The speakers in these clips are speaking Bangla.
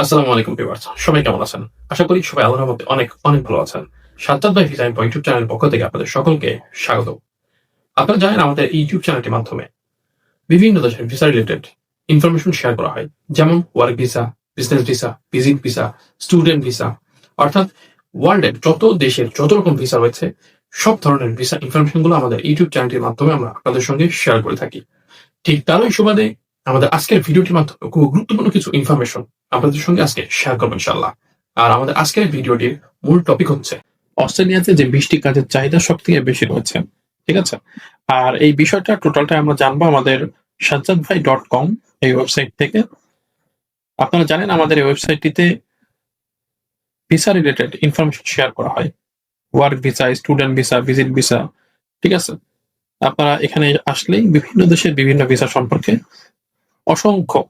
আসসালামু আলাইকুম সবাই কেমন আছেন? আশা করি সবাই আল্লাহর অনেক অনেক ভালো আছেন। সাজ্জাদ ভাই ইউটিউব চ্যানেল পক্ষ থেকে আপনাদের সকলকে স্বাগত। আপনারা জানেন আমাদের ইউটিউব চ্যানেলটির মাধ্যমে বিভিন্ন দেশের ভিসা রিলেটেড ইনফরমেশন শেয়ার করা হয়, যেমন work visa business visa visit visa student visa অর্থাৎ ওয়ার্ল্ডের যত দেশের যত রকম ভিসা রয়েছে, সব ধরনের ভিসা ইনফরমেশনগুলো আমাদের ইউটিউব চ্যানেলটির মাধ্যমে আমরা আপনাদের সঙ্গে শেয়ার করে থাকি। ঠিক তারই সুবাদে আমাদের আজকের ভিডিওটির মাধ্যমে খুব গুরুত্বপূর্ণ কিছু ইনফরমেশন আপনাদের সঙ্গে আজকে শেয়ার করব ইনশাল্লাহ আর আমাদের আজকের ভিডিওটির মূল টপিক হচ্ছে অস্ট্রেলিয়াতে যে বৃষ্টি কাজের চাহিদা সব থেকে বেশি রয়েছে, ঠিক আছে? আর এই বিষয়টা টোটালটা আমরা জানব আমাদের সাজ্জাদ ভাই ডট কম এই ওয়েবসাইট থেকে। আপনারা জানেন আমাদের এই ওয়েবসাইটটিতে ভিসা রিলেটেড ইনফরমেশন শেয়ার করা হয়। Work visa student visa visit visa ঠিক আছে? আপনারা এখানে আসলেই বিভিন্ন দেশের বিভিন্ন ভিসা সম্পর্কে অসংখ্য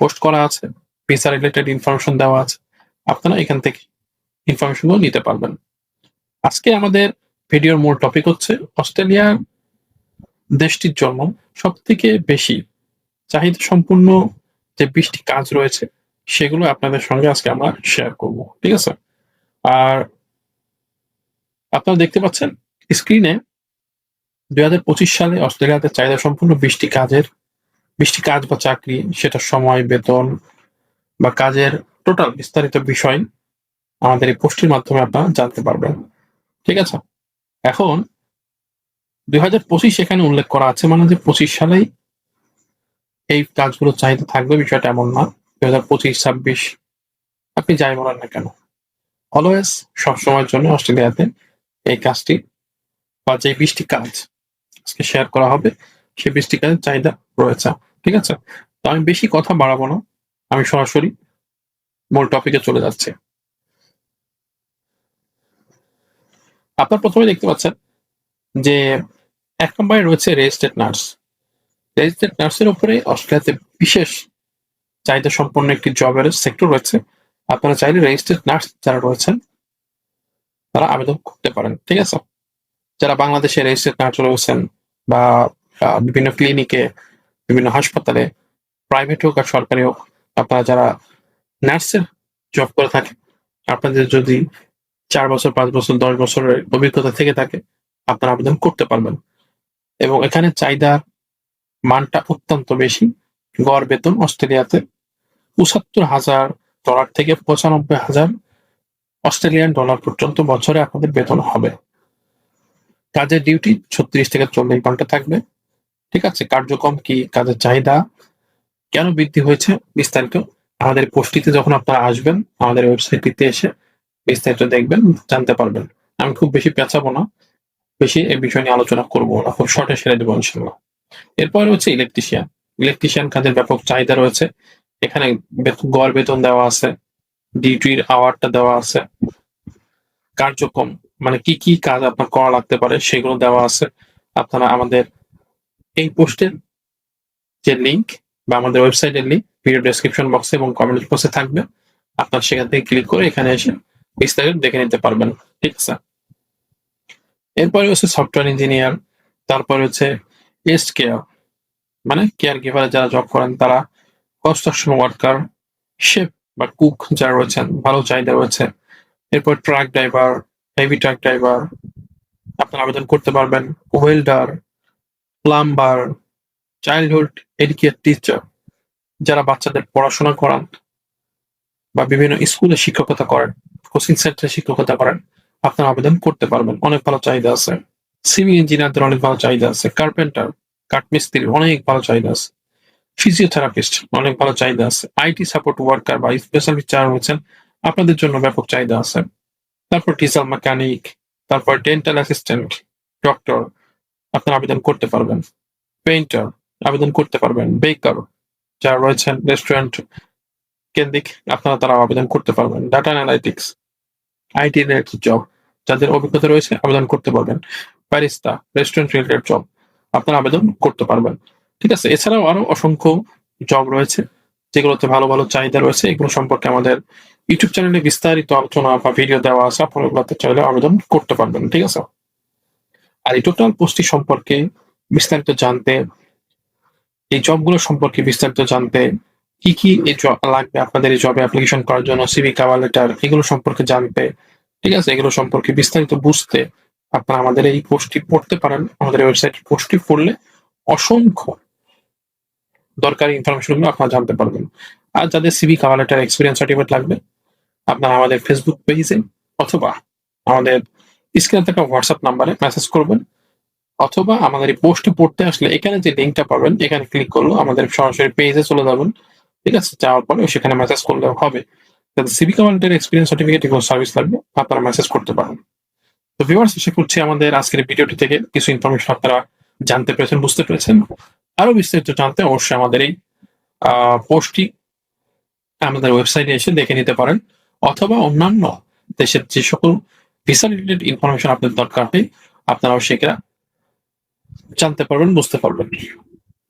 পোস্ট করা আছে ভিসা রিলেটেড ইনফরমেশন দেওয়া আছে। আপনারা এখান থেকে ইনফরমেশনগুলো নিতে পারবেন। আজকে আমাদের ভিডিওর মূল টপিক হচ্ছে অস্ট্রেলিয়া দেশটির জন্য সব থেকে বেশি চাহিদা সম্পূর্ণ যে বৃষ্টি কাজ রয়েছে, সেগুলো আপনাদের সঙ্গে আজকে আমরা শেয়ার করব, ঠিক আছে? আর আপনারা দেখতে পাচ্ছেন স্ক্রিনে দুই হাজার পঁচিশ সালে অস্ট্রেলিয়াতে চাহিদা সম্পূর্ণ বৃষ্টি কাজের বৃষ্টি কাজ বা চাকরি, সেটা সময়, বেতন বা কাজের টোটাল বিস্তারিত বিষয় আমাদের এই পোস্টের মাধ্যমে আপনারা জানতে পারবেন। ঠিক আছে? এখন দুই হাজার পঁচিশ এখানে উল্লেখ করা আছে মানে যে পঁচিশ সালেই এই কাজগুলো চাহিদা থাকবে, বিষয়টা এমন না। দুই হাজার পঁচিশ, ছাব্বিশ, আপনি যাই বলেন না কেন। অলওয়েজ সবসময়ের জন্য অস্ট্রেলিয়াতে এই কাজটি বা যে বৃষ্টি কাজ আজকে শেয়ার করা হবে সেই বৃষ্টি কাজের চাহিদা রয়েছে। ঠিক আছে? তো আমি বেশি কথা বাড়াবো না। আমি সরাসরি মূল টপিকে চলে যাচ্ছি। আপনার প্রথমে দেখতে পাচ্ছেন যে এক নম্বরে রয়েছে রেজিস্ট্রেড নার্স রেজিস্ট্রেড নার্সের উপরে অস্ট্রেলিয়াতে বিশেষ চাহিদা সম্পন্ন একটি জবের সেক্টর রয়েছে। আপনারা চাইলে রেজিস্ট্রেড নার্স যারা রয়েছেন, তারা আবেদন করতে পারেন, ঠিক আছে? যারা বাংলাদেশে রেজিস্ট্রেড নার্স রয়েছেন বা বিভিন্ন ক্লিনিকে বিভিন্ন হাসপাতালে প্রাইভেট হোক আর সরকারি হোক, আপনারা যারা নার্সের জব করে থাকেন আপনাদের যদি চার বছর, পাঁচ বছর, দশ বছরের অভিজ্ঞতা থেকে থাকে, আপনারা আবেদন করতে পারবেন। এবং এখানে চাহিদার মানটা অত্যন্ত বেশি। গড় বেতন অস্ট্রেলিয়াতে পঁচাত্তর হাজার ডলার থেকে পঁচানব্বই হাজার অস্ট্রেলিয়ান ডলার পর্যন্ত বছরে আপনাদের বেতন হবে। কাজের ডিউটি ছত্রিশ থেকে চল্লিশ ঘণ্টা থাকবে। ঠিক আছে? কার্যক্রম কি কাজের চাহিদা কেন বৃদ্ধি হয়েছে? বিস্তারিত আমাদের পোস্টটিতে যখন আপনারা আসবেন, আমাদের ওয়েবসাইটটিতে এসে বিস্তারিত দেখবেন, জানতে পারবেন। আমি খুব বেশি পেঁচাবো না, বেশি এই বিষয় নিয়ে আলোচনা করব না, খুব শর্টে সেরে দেবো ইনশাল্লাহ এরপরে হচ্ছে ইলেকট্রিশিয়ান ইলেকট্রিশিয়ান কাজের ব্যাপক চাহিদা রয়েছে। এখানে গড় বেতন দেওয়া আছে ডিউটির আওয়ারটা দেওয়া আছে। কার্যক্রম মানে কি কি কাজ আপনার করা লাগতে পারে সেগুলো দেওয়া আছে। আপনারা আমাদের এই পোস্টের যে লিঙ্ক বা আমাদের ওয়েবসাইটের লিংক ভিডিও ডেসক্রিপশন বক্সে এবং কমেন্ট বক্সে থাকবে, আপনার সেখান থেকে ক্লিক করে এখানে এসে বিস্তারিত দেখে নিতে পারবেন, ঠিক আছে? এরপরে হচ্ছে সফটওয়্যার ইঞ্জিনিয়ার তারপরে হচ্ছে এস্ট কেয়ার মানে কেয়ার গিভারে যারা জব করেন, তারা কনস্ট্রাকশন ওয়ার্কার শেফ বা কুক যারা রয়েছেন, ভালো চাহিদা রয়েছে। এরপর truck driver heavy truck driver আপনারা আবেদন করতে পারবেন welder plumber childhood educate teacher যারা বাচ্চাদের পড়াশোনা করান বা বিভিন্ন স্কুলে শিক্ষকতা করেন কোচিং সেন্টারে শিক্ষকতা করেন, আপনারা আবেদন করতে পারবেন। অনেক ভালো চাহিদা আছে। সিভিল ইঞ্জিনিয়ারদের অনেক ভালো চাহিদা আছে। কার্পেন্টার কাঠমিস্ত্রি, অনেক ভালো চাহিদা আছে। ফিজিওথেরাপিস্ট অনেক ভালো চাহিদা আছে। আইটি সাপোর্ট ওয়ার্কার বা স্পেশালিস্ট যারা রয়েছেন, আপনাদের জন্য ব্যাপক চাহিদা আছে। তারপর ডিজেল মেকানিক তারপর ডেন্টাল অ্যাসিস্ট্যান্ট ডক্টর আপনারা আবেদন করতে পারবেন। পেইন্টার আবেদন করতে পারবেন। বেকার যারা রয়েছেন রেস্টুরেন্ট কেন্দ্রিক, আপনারা তারা আবেদন করতে পারবেন। Data analytics IT related job যাদের অভিজ্ঞতা রয়েছে, আবেদন করতে পারবেন। প্যারিস্তা রেস্টুরেন্ট রিলেটেড জব আপনারা আবেদন করতে পারবেন। ঠিক আছে, এছাড়াও আরও অসংখ্য জব রয়েছে, যেগুলোতে ভালো ভালো চাহিদা রয়েছে। এগুলো সম্পর্কে আমাদের ইউটিউব চ্যানেলে বিস্তারিত আলোচনা বা ভিডিও দেওয়া আছে। আপনারা ওগুলোতে চাইলে আবেদন করতে পারবেন। ঠিক আছে? আর এই টোটাল পোস্টটি সম্পর্কে বিস্তারিত জানতে, এই জবগুলো সম্পর্কে বিস্তারিত জানতে কি কি এই জব লাগবে, আপনাদের এই জবে অ্যাপ্লিকেশন করার জন্য সিভি কাভার লেটার এগুলো সম্পর্কে জানতে, ঠিক আছে? এগুলো সম্পর্কে বিস্তারিত বুঝতে আপনারা আমাদের এই পোস্টটি পড়তে পারেন। আমাদের ওয়েবসাইট পোস্টটি পড়লে অসংখ্য দরকারি ইনফরমেশনগুলো আপনারা জানতে পারবেন। আর যাদের CV cover letter experience certificate লাগবে, আপনারা আমাদের ফেসবুক পেজে অথবা আমাদের স্ক্রিনে থাকা হোয়াটসঅ্যাপ নাম্বারে মেসেজ করবেন অথবা আমাদের এই পোস্টটি পড়তে আসলে এখানে যে লিঙ্কটা পাবেন, এখানে ক্লিক করল আমাদের সরাসরি পেজে চলে যাবেন। ঠিক আছে? যাওয়ার পরে সেখানে মেসেজ করলে হবে। যাদের সিভি কাভারের এক্সপিরিয়েন্স সার্টিফিকেট এগুলো সার্ভিস লাগবে, আপনারা মেসেজ করতে পারেন তো ভিউয়ার্স আশা করছি আমাদের আজকের ভিডিওটি থেকে কিছু ইনফরমেশন আপনারা জানতে পেরেছেন, বুঝতে পেরেছেন। আরও বিস্তারিত জানতে অবশ্যই আমাদের এই পোস্টটি আমাদের ওয়েবসাইটে এসে দেখে নিতে পারেন। অথবা অন্যান্য দেশের যে সকল রিলেটেড ইনফরমেশন আপনাদের দরকার হয় আপনারাও সেটা জানতে পারবেন, বুঝতে পারবেন।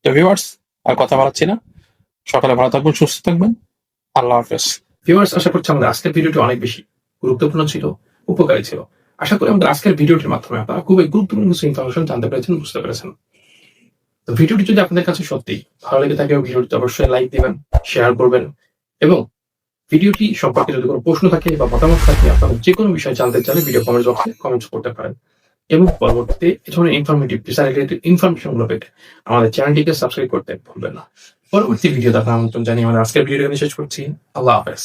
তো ভিউয়ার্স আর কথা বাড়াচ্ছি না। সকালে ভালো থাকবেন, সুস্থ থাকবেন। আল্লাহ হাফেজ। ভিউয়ার্স আশা করছি আমাদের আজকের ভিডিওটি অনেক বেশি গুরুত্বপূর্ণ ছিল, উপকারী ছিল। আশা করি আমাদের আজকের ভিডিওটির মাধ্যমে আপনারা খুবই গুরুত্বপূর্ণ কিছু ইনফরমেশন জানতে পেরেছেন, বুঝতে পেরেছেন। তো ভিডিওটি যদি আপনাদের কাছে সত্যি ভালো লেগে থাকে, ভিডিওটিতে অবশ্যই লাইক দিবেন শেয়ার করবেন এবং ভিডিওটি সম্পর্কে যদি কোনো প্রশ্ন থাকে বা মতামত থাকে, আপনারা যে কোনো বিষয়ে জানতে চাইলে ভিডিও কমেন্ট বক্সে কমেন্টস করতে পারেন। এবং পরবর্তীতে এ ধরনের ইনফরমেটিভ রিলেটেড ইনফরমেশনগুলো পেতে আমাদের চ্যানেলটিকে সাবস্ক্রাইব করতে ভুলবেন না। পরবর্তী ভিডিও দেখার আমন্ত্রণ জানিয়ে আমাদের আজকের ভিডিও শেষ করছি। আল্লাহ হাফেজ।